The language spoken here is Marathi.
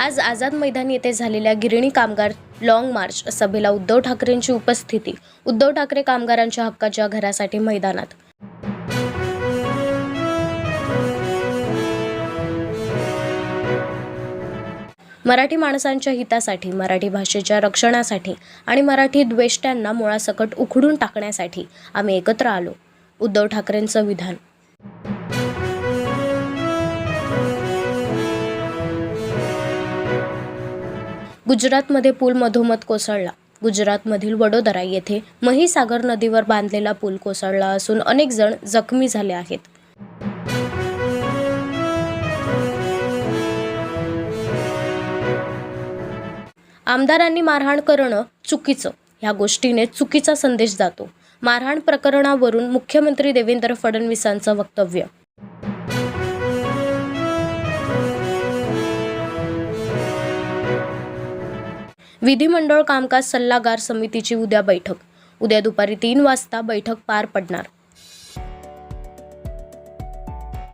आज आझाद मैदान येथे झालेल्या गिरणी कामगार लॉंग मार्च सभेला उद्धव ठाकरेंची उपस्थिती. उद्धव ठाकरे कामगारांच्या हक्काच्या घरासाठी मैदानात. मराठी माणसांच्या हितासाठी मराठी भाषेच्या रक्षणासाठी आणि मराठी द्वेष्ट्यांना मुळासकट उखडून टाकण्यासाठी आम्ही एकत्र आलो. उद्धव ठाकरेंचं विधान. गुजरातमध्ये पूल मधोमध कोसळला. गुजरातमधील वडोदरा येथे महिसागर नदीवर बांधलेला पूल कोसळला असून अनेक जण जखमी झाले आहेत. आमदारांनी मारहाण करणं चुकीचं. ह्या गोष्टीने चुकीचा संदेश जातो. मारहाण प्रकरणावरून मुख्यमंत्री देवेंद्र फडणवीसांचं वक्तव्य. विधिमंडळ कामकाज सल्लागार समितीची उद्या बैठक. उद्या दुपारी तीन वाजता बैठक पार पडणार.